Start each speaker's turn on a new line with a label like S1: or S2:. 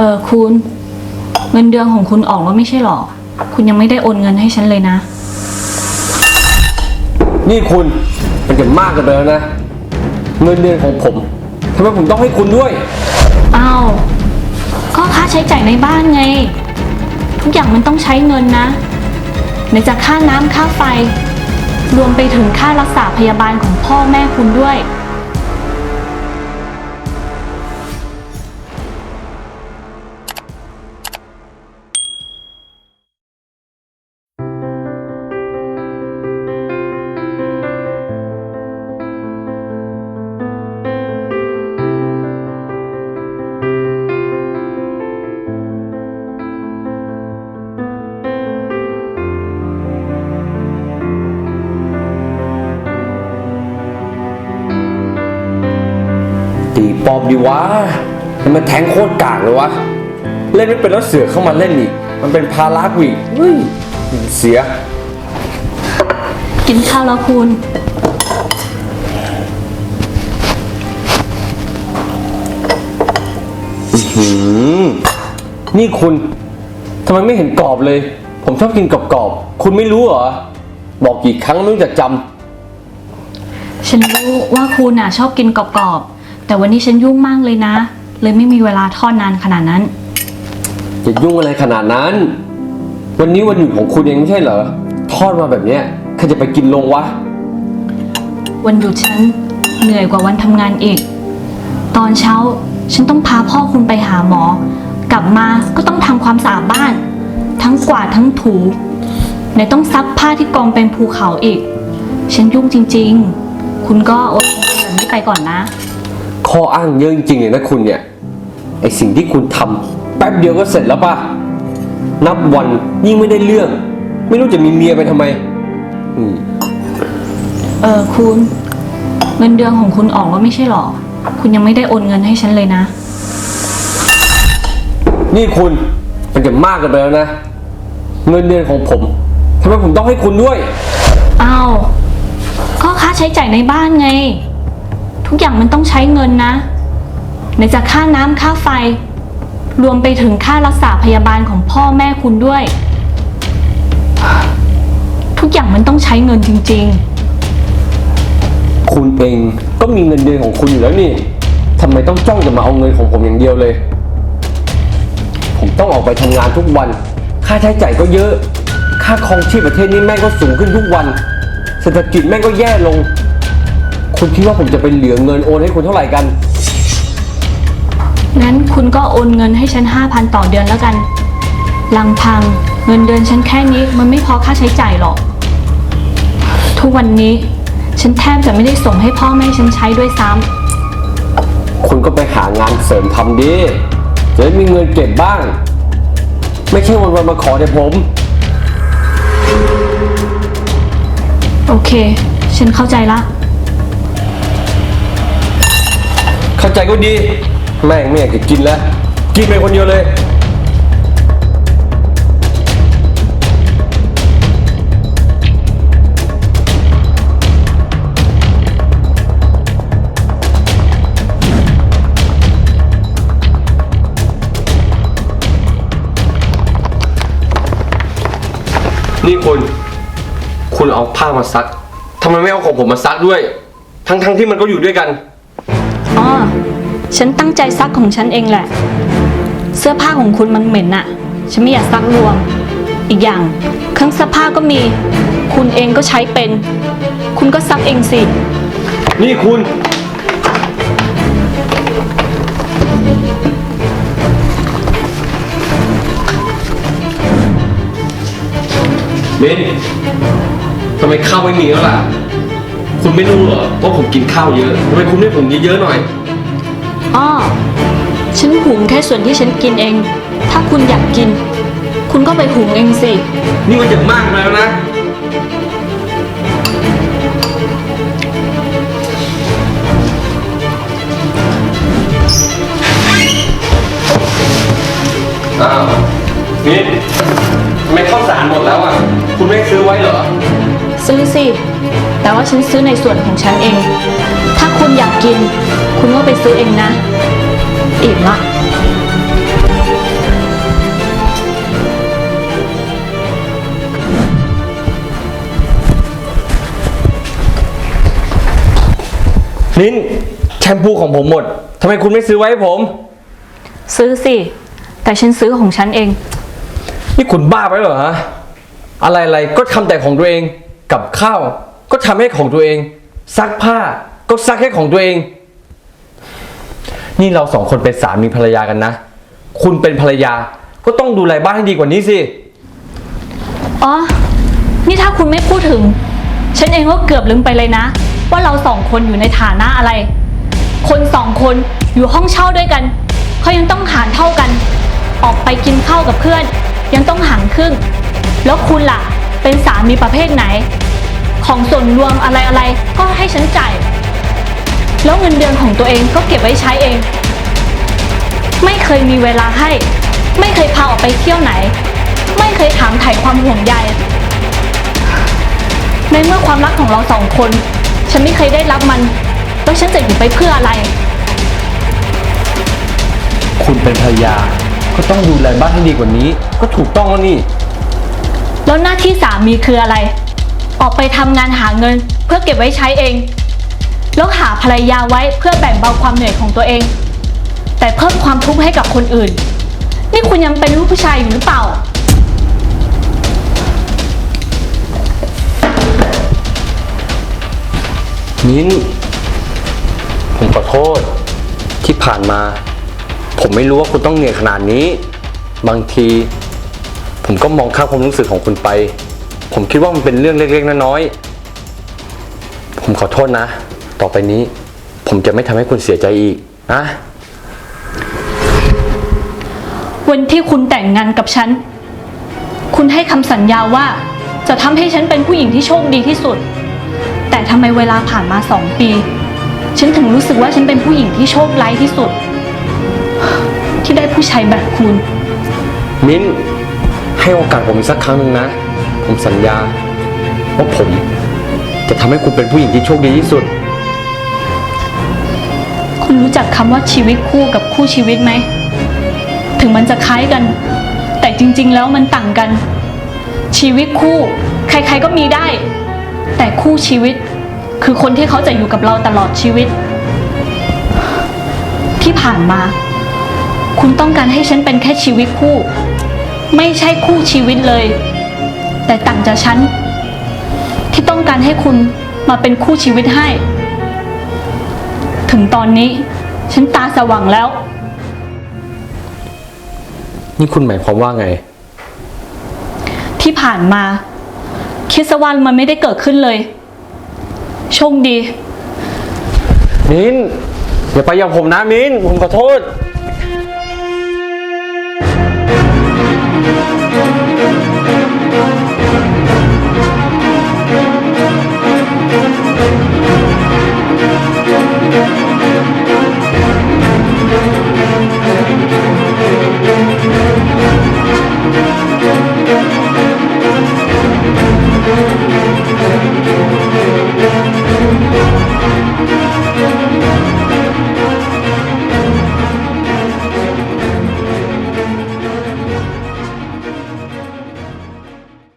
S1: ออคุณ เงินเดือนของคุณออกแล้วไม่ใช่หรอ คุณยังไม่ได้โอนเงินให้ฉันเลยนะ
S2: นี่คุณมันจะมากเกินไปแล้วนะ เงินเดือนของผมทำไมผมต้องให้คุณด้วย
S1: อ้าว ก็ค่าใช้จ่ายในบ้านไง ทุกอย่างมันต้องใช้เงินนะไหนจะค่าน้ำค่าไฟ รวมไปถึงค่ารักษาพยาบาลของพ่อแม่คุณด้วย
S2: ตีปอบดีวะมันมาแทงโคตรกากเลยวะ เล่นไม่เป็นแล้วเสือกเข้ามาเล่นอีก มันเป็นภาระกูอีกเฮ้ยเสีย
S1: กินข้าวแล้วคุณ
S2: หืมนี่คุณทำไมไม่เห็นกรอบเลย ผมชอบกินกรอบๆ คุณไม่รู้เหรอ บอกกี่ครั้งไม่รู้จักจ
S1: ฉันรู้ว่าคุณน่ะชอบกินกรอบๆ แต่วันนี้ฉันยุ่งมากเลยนะ เลยไม่มีเวลาทอดนานขนาดนั้นำ
S2: จะยุ่งอะไรขนาดนั้น วันนี้วันหยุดของคุณเองไม่ใช่เหรอ ทอดมาแบบเนี้ยใครจะไปกินลงวะ
S1: วันหยุดฉันเหนื่อยกว่าวันทำงานอีก ตอนเช้าฉันต้องพาพ่อคุณไปหาหมอ กลับมาก็ต้องทำความสะอาดบ้าน ทั้งกวาดทั้งถูไหนต้องซักผ้าที่กองเป็นภูเขาอีก ฉันยุ่งจริง ๆ คุณก็อดทนแบบนี้ไปก่อนนะ
S2: ข้ออ้างเยอะจริงๆเลยนะคุณเนี่ยไอสิ่งที่คุณทำแป๊บเดียวก็เสร็จแล้วป่ะนับวันยิ่งไม่ได้เรื่อง ไม่รู้จะมีเมียไปทำไมอืม
S1: เออคุณเงินเดือนของคุณออกแล้วไม่ใช่หรอ คุณยังไม่ได้โอนเงินให้ฉันเลยนะ
S2: นี่คุณมันจะมากเกันไปแล้วนะ เงินเดือนของผมทำไมผมต้องให้คุณด้วย
S1: อ้าวก็ค่าใช้จ่ายในบ้านไง ทุกอย่างมันต้องใช้เงินนะไหนจะค่าน้ำค่าไฟ รวมไปถึงค่ารักษาพยาบาลของพ่อแม่คุณด้วย ทุกอย่างมันต้องใช้เงินจริง
S2: คุณเองก็มีเงินเดือนของคุณอยู่แล้วนี่ทำไมต้องจ้องจะมาเอาเงินของผมอย่างเดียวเลย ผมต้องออกไปทำงานทุกวัน ค่าใช้จ่ายก็เยอะ ค่าครองชีพประเทศนี้แม่งก็สูงขึ้นทุกวัน เศรษฐกิจแม่งก็แย่ลง คุณคิดว่าผมจะไปเหลือเงินโอนให้คุณเท่าไหร่กัน
S1: ๆงั้นคุณก็โอนเงินให้ฉันห้าพันต่อเดือนแล้วกันลำพังเงินเดือนฉันแค่นี้มันไม่พอค่าใช้จ่ายหรอก ทุกวันนี้ฉันแทบจะไม่ได้ส่งให้พ่อแม่ฉันใช้ด้วยซ้ำ
S2: คุณก็ไปหางานเสริมทำดิจะได้มีเงินเก็บบ้าง ไม่ใช่วันๆมาขอแต่ผม
S1: โอเค ฉันเข้าใจละ
S2: เข้าใจก็ดี แม่งไม่อยากจะกินแล้ว กินไปคนเดียวเลย นี่คุณ คุณเอาผ้ามาซักทำไมไม่เอาของผมมาซักด้วย ทั้งๆที่มันก็อยู่ด้วยกัน
S1: ฉันตั้งใจซักของฉันเองแหละ เสื้อผ้าของคุณมันเหม็นอะฉันไม่อยากซักรวม อีกอย่างเครื่องซักผ้าก็มี คุณเองก็ใช้เป็น คุณก็ซักเองสิ
S2: นี่คุณ เบนทำไมข้าวไม่มีแล้วล่ะ คุณไม่รู้เหรอว่าผมกินข้าวเยอะทำไมคุณไม่ให้ผมเยอะๆหน่อย
S1: อ้อฉันหุงแค่ส่วนที่ฉันกินเอง ถ้าคุณอยากกิน คุณก็ไปหุงเองสิ
S2: นี่มันจะมากไปแล้วนะ อ้าวนี่ทำไมข้าวสารหมดแล้วอะ คุณไม่ซื้อไว้เหรอ
S1: ซื้อสิ แต่ว่าฉันซื้อในส่วนของฉันเองถ้า ณอยากกิน คุณก็ไปซื้อเองนะ อิ่มละ
S2: นินแชมพูของผมหมดทำไมคุณไม่ซื้อไว้ให้ผม
S1: ซื้อสิ แต่ฉันซื้อของฉันเอง
S2: นี่คุณบ้าไปเหรอฮะ อะไรๆ ก็ทำแต่ของตัวเอง กับข้าว ก็ทำให้ของตัวเอง ซักผ้า ก็ซักให้ของตัวเอง นี่เราสองคนเป็นสามีภรรยากันนะ คุณเป็นภรรยาก็ต้องดูแลบ้านให้ดีกว่านี้สิ
S1: อ๋อ นี่ถ้าคุณไม่พูดถึง ฉันเองก็เกือบลืมไปเลยนะ ว่าเราสองคนอยู่ในฐานะอะไร คนสองคนอยู่ห้องเช่าด้วยกันเขายังต้องหารเท่ากัน ออกไปกินข้าวกับเพื่อน ยังต้องหารครึ่ง แล้วคุณล่ะ เป็นสามีประเภทไหน ของส่วนรวมอะไรอะไรก็ให้ฉันจ่าย แล้วเงินเดือนของตัวเองก็เก็บไว้ใช้เอง ไม่เคยมีเวลาให้ ไม่เคยพาออกไปเที่ยวไหน ไม่เคยถามถ่ายความห่วงใย ในเมื่อความรักของเราสองคน ฉันไม่เคยได้รับมัน แล้วฉันจะอยู่ไปเพื่ออะไร
S2: คุณเป็นภรรยา ก็ต้องดูแลบ้านให้ดีกว่านี้ ก็ถูกต้องแล้วนี่
S1: แล้วหน้าที่สามีคืออะไร ออกไปทำงานหาเงิน เพื่อเก็บไว้ใช้เอง แล้วหาภรรยาไว้เพื่อแบ่งเบาความเหนื่อยของตัวเอง แต่เพิ่มความทุกข์ให้กับคนอื่น นี่คุณยังเป็นลูกผู้ชายอยู่หรือเปล่า
S2: มิ้น ผมขอโทษ ที่ผ่านมา ผมไม่รู้ว่าคุณต้องเหนื่อยขนาดนี้ บางที ผมก็มองข้ามความรู้สึกของคุณไป ผมคิดว่ามันเป็นเรื่องเล็กๆน้อยๆผมขอโทษนะ ต่อไปนี้ ผมจะไม่ทำให้คุณเสียใจอีกนะ
S1: วันที่คุณแต่งงานกับฉัน คุณให้คำสัญญาว่า จะทำให้ฉันเป็นผู้หญิงที่โชคดีที่สุด แต่ทำไมเวลาผ่านมาสองปี ฉันถึงรู้สึกว่าฉันเป็นผู้หญิงที่โชคร้ายที่สุด ที่ได้ผู้ชายแบบคุณ
S2: มิ้นให้โอกาสผมอีกสักครั้งหนึ่งนะ ผมสัญญา ว่าผมจะทำให้คุณเป็นผู้หญิงที่โชคดีที่สุด
S1: คุณรู้จักคำว่าชีวิตคู่กับคู่ชีวิตไหม ถึงมันจะคล้ายกัน แต่จริงๆแล้วมันต่างกัน ชีวิตคู่ ใครๆก็มีได้ แต่คู่ชีวิต คือคนที่เขาจะอยู่กับเราตลอดชีวิต ที่ผ่านมา คุณต้องการให้ฉันเป็นแค่ชีวิตคู่ ไม่ใช่คู่ชีวิตเลย แต่ต่างจากฉันที่ต้องการให้คุณมาเป็นคู่ชีวิตให้ ถึงตอนนี้ ฉันตาสว่างแล้ว
S2: นี่คุณหมายความว่าไง
S1: ที่ผ่านมา คิดซะวันมันไม่ได้เกิดขึ้นเลย โชคดี
S2: มิ้นอย่าไปอย่างผมนะมิ้นผมขอโทษ